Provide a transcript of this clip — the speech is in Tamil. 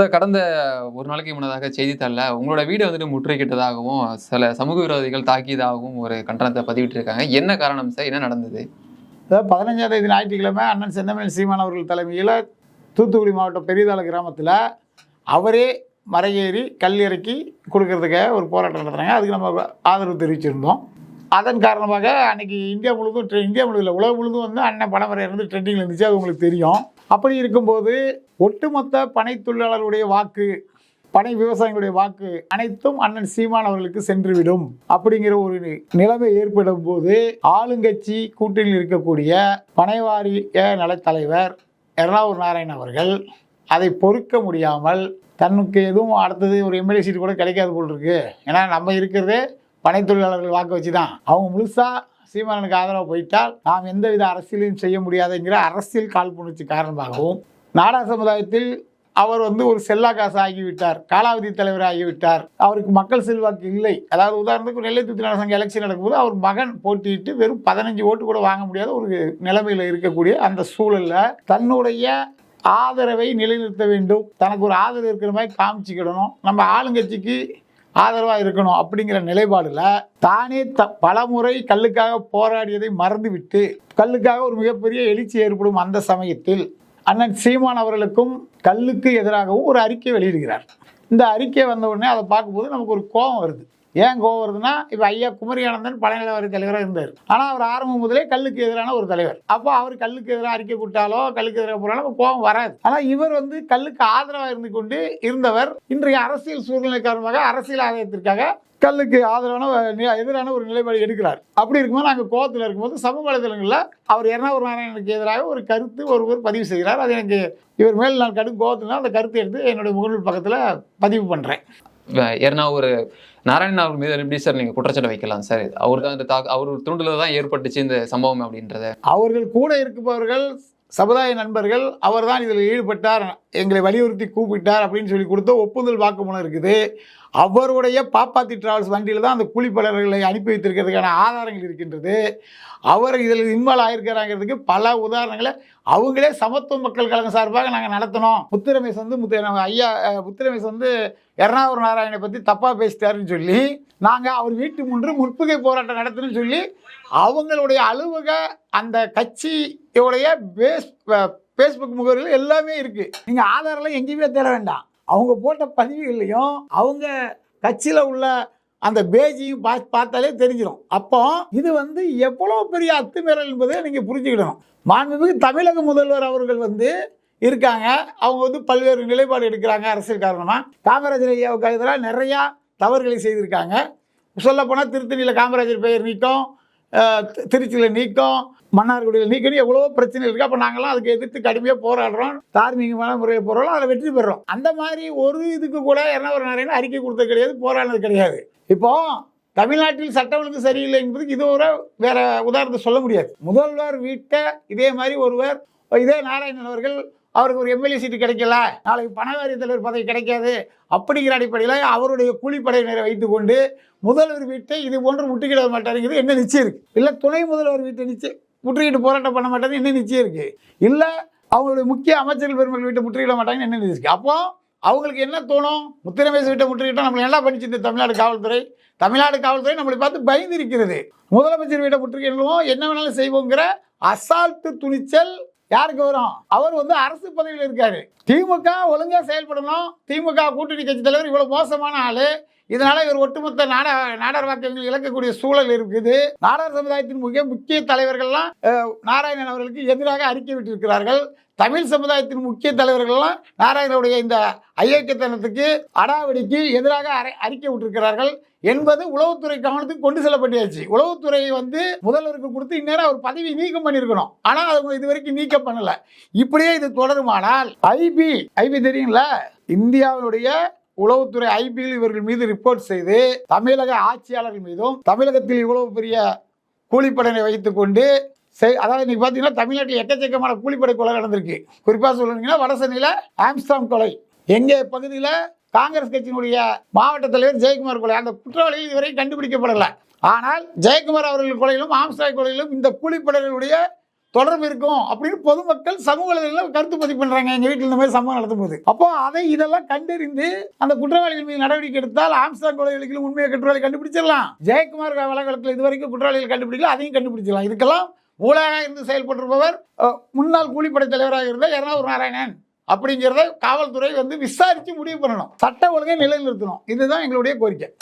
சார் கடந்த ஒரு நாளைக்கு முன்னதாக செய்தித்தாளில் உங்களோட வீடு வந்துட்டு முற்றுகிட்டதாகவும் சில சமூக விரோதிகள் தாக்கியதாகவும் ஒரு கண்டனத்தை பதிவிட்டிருக்காங்க. என்ன காரணம் சார் என்ன நடந்தது? அதாவது பதினஞ்சாம் தேதி ஞாயிற்றுக்கிழமை அண்ணன் செந்தமிழ் சீமான் அவர்கள் தலைமையில் தூத்துக்குடி மாவட்டம் பெரியதாள கிராமத்தில் அவரே மரையேறி கல் இறக்கி கொடுக்கறதுக்காக ஒரு போராட்டம் நடத்துனாங்க அதுக்கு நம்ம ஆதரவு தெரிவிச்சிருந்தோம். அதன் காரணமாக அன்னைக்கு இந்தியா முழுவதும் இந்தியா முழுவதும் உலகம் முழுவதும் வந்து அண்ணன் பணமரை இருந்து ட்ரெண்டிங்கில் இருந்துச்சு அது உங்களுக்கு தெரியும். அப்படி இருக்கும்போது ஒட்டுமொத்த பனை தொழிலாளர்களுடைய வாக்கு பனை விவசாயிகளுடைய வாக்கு அனைத்தும் அண்ணன் சீமான் அவர்களுக்கு சென்றுவிடும். அப்படிங்கிற ஒரு நிலைமை ஏற்படும் போது ஆளுங்கட்சி கூட்டணியில் இருக்கக்கூடிய பனைவாரிய நலத்தலைவர் எர்ணாவூர் நாராயணன் அவர்கள் அதை பொறுக்க முடியாமல் தனக்கு எதுவும் அடுத்தது ஒரு எம்எல்ஏ சீட் கூட கிடைக்காது போல் இருக்கு. ஏன்னா நம்ம இருக்கிறதே பனை தொழிலாளர்கள் வாக்கு வச்சு தான். அவங்க முழுசா சீமானனுக்கு ஆதரவு போயிட்டால் நாம் எந்தவித அரசியலையும் செய்ய முடியாதுங்கிற அரசியல் காழ்ப்புணர்ச்சி காரணமாகவும் நாடா சமுதாயத்தில் அவர் வந்து ஒரு செல்லா காசு ஆகிவிட்டார் காலாவதி தலைவர் ஆகிவிட்டார் அவருக்கு மக்கள் செல்வாக்கு இல்லை. அதாவது உதாரணத்துக்கு நெல்லை தூத்தினார் சங்க எலெக்ஷன் நடக்கும்போது அவர் மகன் போட்டியிட்டு வெறும் பதினஞ்சு ஓட்டு கூட வாங்க முடியாத ஒரு நிலைமையில் இருக்கக்கூடிய அந்த சூழலில் தன்னுடைய ஆதரவை நிலைநிறுத்த வேண்டும். தனக்கு ஒரு ஆதரவு இருக்கிற மாதிரி காமிச்சிக்கிடணும். நம்ம ஆளுங்கட்சிக்கு ஆதரவாக இருக்கணும் அப்படிங்கிற நிலைப்பாடில் தானே த பலமுறை கல்லுக்காக போராடியதை மறந்துவிட்டு கல்லுக்காக ஒரு மிகப்பெரிய எழுச்சி ஏற்படும் அந்த சமயத்தில் அண்ணன் சீமான் அவர்களுக்கும் கல்லுக்கு எதிராகவும் ஒரு அறிக்கை வெளியிடுகிறார். இந்த அறிக்கை வந்த உடனே அதை பார்க்கும்போது நமக்கு ஒரு கோபம் வருது. ஏன் கோவம் வருதுன்னா இப்போ ஐயா குமரி ஆனந்தன் பழநிலவரி தலைவராக இருந்தார். ஆனால் அவர் ஆரம்பம் முதலே கல்லுக்கு எதிரான ஒரு தலைவர். அப்போ அவர் கல்லுக்கு எதிராக அறிக்கை கொடுத்தாலோ கல்லுக்கு எதிராக போனாலும் நம்ம கோபம் வராது. ஆனால் இவர் வந்து கல்லுக்கு ஆதரவாக இருந்து கொண்டு இருந்தவர் இன்றைய அரசியல் சூழ்நிலை காரணமாக அரசியல் ஆதாயத்திற்காக கல்லுக்கு ஆதரவான எதிரான ஒரு நிலைப்பாடு எடுக்கிறார். அப்படி இருக்கும்போது நாங்கள் கோவத்தில் இருக்கும்போது சமூக வலைதளங்களில் அவர் எர்ணாவூர் நாராயணனுக்கு எதிராக ஒரு கருத்து ஒருவர் பதிவு செய்கிறார். அது எனக்கு இவர் மேல் நான் கடும் கோவத்தில் அந்த கருத்தை எடுத்து என்னுடைய முகநூல் பக்கத்தில் பதிவு பண்ணுறேன் ஒரு நாராயணன் அவர் மீது எப்படி சார் நீங்க குற்றச்சாட்டு வைக்கலாம் சார்? அவர் தான் இந்த தாக்கு அவர் தூண்டுல தான் ஏற்பட்டுச்சு இந்த சம்பவம் அப்படின்றத. அவர்கள் கூட இருப்பவர்கள் சமுதாய நண்பர்கள் அவர்தான் இதில் ஈடுபட்டார். எங்களை வலியுறுத்தி கூப்பிட்டார் அப்படின்னு சொல்லி கொடுத்த ஒப்புதல் வாக்குமூலம் இருக்குது. அவருடைய பாப்பாத்தி டிராவல்ஸ் வண்டியில் தான் அந்த கூலிப்பலர்களை அனுப்பி வைத்திருக்கிறதுக்கான ஆதாரங்கள் இருக்கின்றது. அவர் இதில் இன்வால்வ் ஆகிருக்கிறாங்கிறதுக்கு பல உதாரணங்களை அவங்களே சமத்துவ மக்கள் கழகம் சார்பாக நாங்கள் நடத்தினோம் முத்துரமேஷ் வந்து முத்து ஐயா அஹ், முத்துரமேஷ் வந்து எர்ணாவூர் நாராயணை பற்றி தப்பாக பேசிட்டாருன்னு சொல்லி நாங்கள் அவர் வீட்டு முன்று முற்புகை போராட்டம் நடத்தணும்னு சொல்லி அவங்களுடைய அலுவலக அந்த கட்சியுடைய பேஸ் ஃபேஸ்புக் முகவரியில் எல்லாமே இருக்குது நீங்கள் ஆதாரெல்லாம் எங்கேயுமே தேட வேண்டாம். அவங்க போட்ட பதிவுகள்லையும் அவங்க கட்சியில் உள்ள அந்த பேஜையும் பா பார்த்தாலே தெரிஞ்சிடும் அப்போ இது வந்து எவ்வளோ பெரிய அத்துமீறல் என்பதை நீங்கள் புரிஞ்சுக்கிடணும். மாண்புமிகு தமிழக முதல்வர் அவர்கள் வந்து இருக்காங்க. அவங்க வந்து பல்வேறு நிலைப்பாடு எடுக்கிறாங்க அரசியல் காரணமாக காமராஜர் ஐயாவுக்கு எதிராக நிறையா தவறுகளை செய்திருக்காங்க. சொல்லப்போனால் திருத்தணியில் காமராஜர் பெயர் நீக்கம். திருச்சியில் நீக்கம் மன்னார்குடியில் நீக்கணும் எவ்வளோ பிரச்சனை இருக்குது அப்போ நாங்களாம் அதுக்கு எதிர்த்து கடுமையாக போராடுறோம். தார்மீகமான முறையில் போராடுறோம் அதில் வெற்றி பெறுறோம் அந்த மாதிரி ஒரு இதுக்கு கூட என்ன ஒரு நிறைய அறிக்கை கொடுத்தது கிடையாது போராடினது கிடையாது. இப்போது தமிழ்நாட்டில் சட்டம் ஒழுங்கு சரியில்லை என்பதுக்கு இது ஒரு வேற உதாரணத்தை சொல்ல முடியாது. முதல்வர் வீட்டை இதே மாதிரி ஒருவர் இதே நாராயணன் அவர்கள் அவருக்கு ஒரு எம்எல்ஏ சீட்டு கிடைக்கல நாளைக்கு பணவாரிய தலைவர் பதவி கிடைக்காது அப்படிங்கிற அடிப்படையில் அவருடைய கூலிப்படையினரை வைத்துக்கொண்டு முதல்வர் வீட்டை இது போன்று முட்டுக்கிட மாட்டாருங்கிறது என்ன நிச்சயம் இருக்குது இல்லை துணை முதல்வர் வீட்டை நிச்சயம் முற்றுகிட்டு போராட்டம் பண்ண மாட்டாங்க என்ன நிச்சயம் இருக்குது இல்லை அவங்களுடைய முக்கிய அமைச்சர்கள் பெருமக்கள் வீட்டை முற்றுகிட மாட்டாங்கன்னு என்ன நிச்சயம் இருக்கு? அப்போ அவங்களுக்கு என்ன தோணும்? முத்திரமேசு வீட்டை முற்றுகிட்டோம் நம்மளை என்ன பண்ணிச்சு இந்த தமிழ்நாடு காவல்துறை தமிழ்நாடு காவல்துறை நம்மளை பார்த்து பயந்து இருக்கிறது. முதலமைச்சர் வீட்டை முற்றுகையிடுவோம் என்ன வேணாலும் செய்வோங்கிற அசால்ட்டு துணிச்சல் யாருக்கு வரும்? அவர் வந்து அரசு பதவியில் இருக்காரு. திமுக ஒழுங்கா செயல்படணும். திமுக கூட்டணி கட்சி தலைவர் இவ்வளவு மோசமான ஆளு. இதனால இவர் ஒட்டுமொத்த நாட நாடார் வாக்கியங்கள் இழக்கக்கூடிய சூழல் இருக்குது. நாடார் சமுதாயத்தின் மிக முக்கிய தலைவர்கள்லாம் நாராயணன் அவர்களுக்கு எதிராக அறிக்கை விட்டிருக்கிறார்கள். தமிழ் சமுதாயத்தின் முக்கிய தலைவர்கள்லாம் நாராயணனுடைய இந்த ஐயக்கத்தனத்துக்கு அடாவடிக்கு எதிராக அறிக்கை விட்டிருக்கிறார்கள். என்பது உளவுத்துறை கவனத்துக்கு கொண்டு செல்லப்பட்டியாச்சு. உளவுத்துறை வந்து முதல்வருக்கு கொடுத்து இந்நேரம் அவர் பதவி நீக்கம் பண்ணியிருக்கணும். ஆனால் அவங்க இது வரைக்கும் நீக்கம் பண்ணல. இப்படியே இது தொடருமானால் ஐபி ஐபி தெரியுங்களா? இந்தியாவுடைய உளவுத்துறை ஐபியில் இவர்கள் மீது ரிப்போர்ட் செய்து தமிழக ஆட்சியாளர்கள் மீதும் தமிழகத்தில் இவ்வளவு பெரிய கூலிப்படனை வைத்துக்கொண்டு செய் அதாவது இன்னைக்கு பார்த்தீங்கன்னா தமிழ்நாட்டில் எக்கச்சக்கமான கூலிப்படை கொலை நடந்திருக்கு. குறிப்பாக சொல்லணுங்கன்னா வடசென்னையில் ஆம்ஸ்டாம் கொலை. எங்கள் பகுதியில் காங்கிரஸ் கட்சியினுடைய மாவட்ட தலைவர் ஜெயக்குமார் கொலை. அந்த குற்றவாளிகள் இதுவரை கண்டுபிடிக்கப்படலை. ஆனால் ஜெயக்குமார் அவர்கள் கொலையிலும் ஆம்ஸ்டாய் கொலையிலும் இந்த கூலிப்படைகளுடைய தொடர்பு இருக்கும் அப்படின்னு பொதுமக்கள் சமூக கருத்து பதிவு பண்றாங்க. எங்க வீட்டில் இந்த மாதிரி சம்பவம் நடத்தும் போது அப்போ அதை இதெல்லாம் கண்டறிந்து அந்த குற்றவாளிகள் மீது நடவடிக்கை எடுத்தால் ஆம்ஸ்டாங் கொலைகளுக்கு உண்மையை குற்றவாளி கண்டுபிடிச்சிடலாம். ஜெயக்குமார் வழக்கத்தில் இது வரைக்கும் குற்றவாளிகள் கண்டுபிடிக்கல அதையும் கண்டுபிடிச்சிடலாம். இதுக்கெல்லாம் மூளையாக இருந்து செயல்பட்டிருப்பவர் முன்னாள் கூலிப்படை தலைவராக இருந்த எர்ணாவூர் நாராயணன். அப்படிங்கிறத காவல்துறை வந்து விசாரித்து முடிவு பண்ணணும். சட்ட ஒழுங்கை நிலைநிறுத்தணும். இதுதான் எங்களுடைய கோரிக்கை.